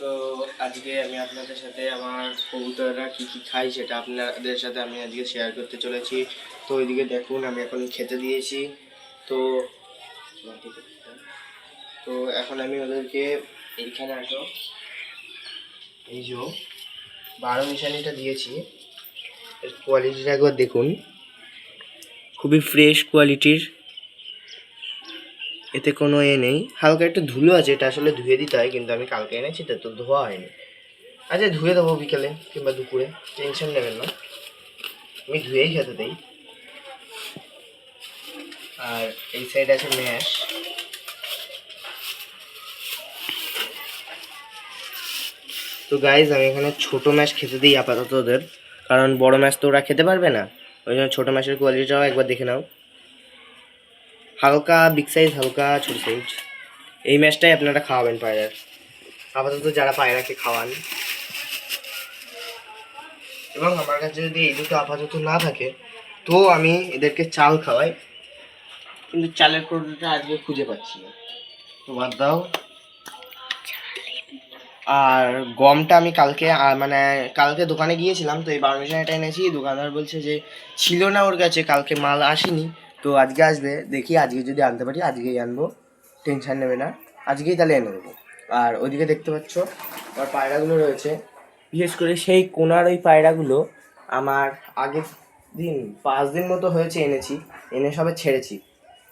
তো আজকে আমি আপনাদের সাথে আমার কবুতররা কী কী খাই সেটা আপনাদের সাথে আমি আজকে শেয়ার করতে চলেছি। তো ওইদিকে দেখুন, আমি এখন খেতে দিয়েছি। তো তো এখন আমি ওদেরকে এইখানে আসো। এই যে বারো মিশানিটা দিয়েছি। এর কোয়ালিটিটা একবার দেখুন। খুবই ফ্রেশ কোয়ালিটির এতে কোনো এ নেই। হালকা একটু ধুলো আছে, এটা আসলে ধুয়ে দিতে হয়, কিন্তু আমি কালকে এনেছি তো তো ধোয়া হয়নি। আচ্ছা ধুয়ে দেবো বিকেলে কিংবা দুপুরে, টেনশন নেবেন না। আমি ধুয়েই খেতে দিই। আর এই সাইড আছে ম্যাশ তো গাইজ আমি এখানে ছোটো ম্যাশ খেতে দিই আপাতত ওদের, কারণ বড় ম্যাশ তো ওরা খেতে পারবে না। ওই জন্য ছোটো ম্যাশের কোয়ালিটিটাও একবার দেখে নাও। হালকা বিগ সাইজ হালকা, ছোট সাইজ এই ম্যাচটাই আপনারা খাওয়াবেন পায়রার। আপাতত যারা পায়রাকে খাওয়ান। এবং আমার কাছে যদি এই দুটো আপাতত না থাকে, তো আমি এদেরকে চাল খাওয়াই। কিন্তু চালের প্রোডাক্টটা আজকে খুঁজে পাচ্ছি না। তো বাদ দাও। আর গমটা আমি কালকে মানে কালকে দোকানে গিয়েছিলাম, তো এই বারোমিশন এনেছি। দোকানদার বলছে যে, ছিল না ওর কাছে, কালকে মাল আসেনি। তো আজকে আসবে, দেখি আজকে যদি আনতে পারি, আজকেই আনব, টেনশন নেবে না। আজকেই তাহলে এনে দেবো। আর ওইদিকে দেখতে পাচ্ছ, আমার পায়রাগুলো রয়েছে। বিশেষ করে সেই কোনার ওই পায়রাগুলো আমার আগের দিন, পাঁচ দিন মতো হয়েছে এনেছি, এনে সবে ছেড়েছি।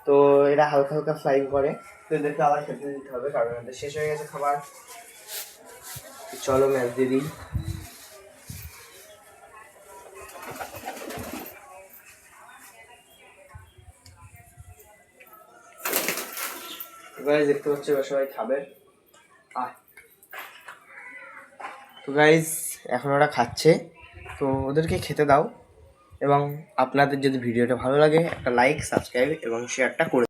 তো এরা হালকা হালকা ফ্লাইং করে, তো এদেরকে আবার খেতে দিতে হবে, কারণ এদের শেষ হয়ে গেছে খাবার। চলো ম্যাচ দিয়ে দিই। গাইজ দেখতে পাচ্ছ এবার সবাই খাবে। তো গাইজ এখন ওরা খাচ্ছে। তো ওদেরকে খেতে দাও। এবং আপনাদের যদি ভিডিওটা ভালো লাগে, একটা লাইক সাবস্ক্রাইব এবং শেয়ারটা করে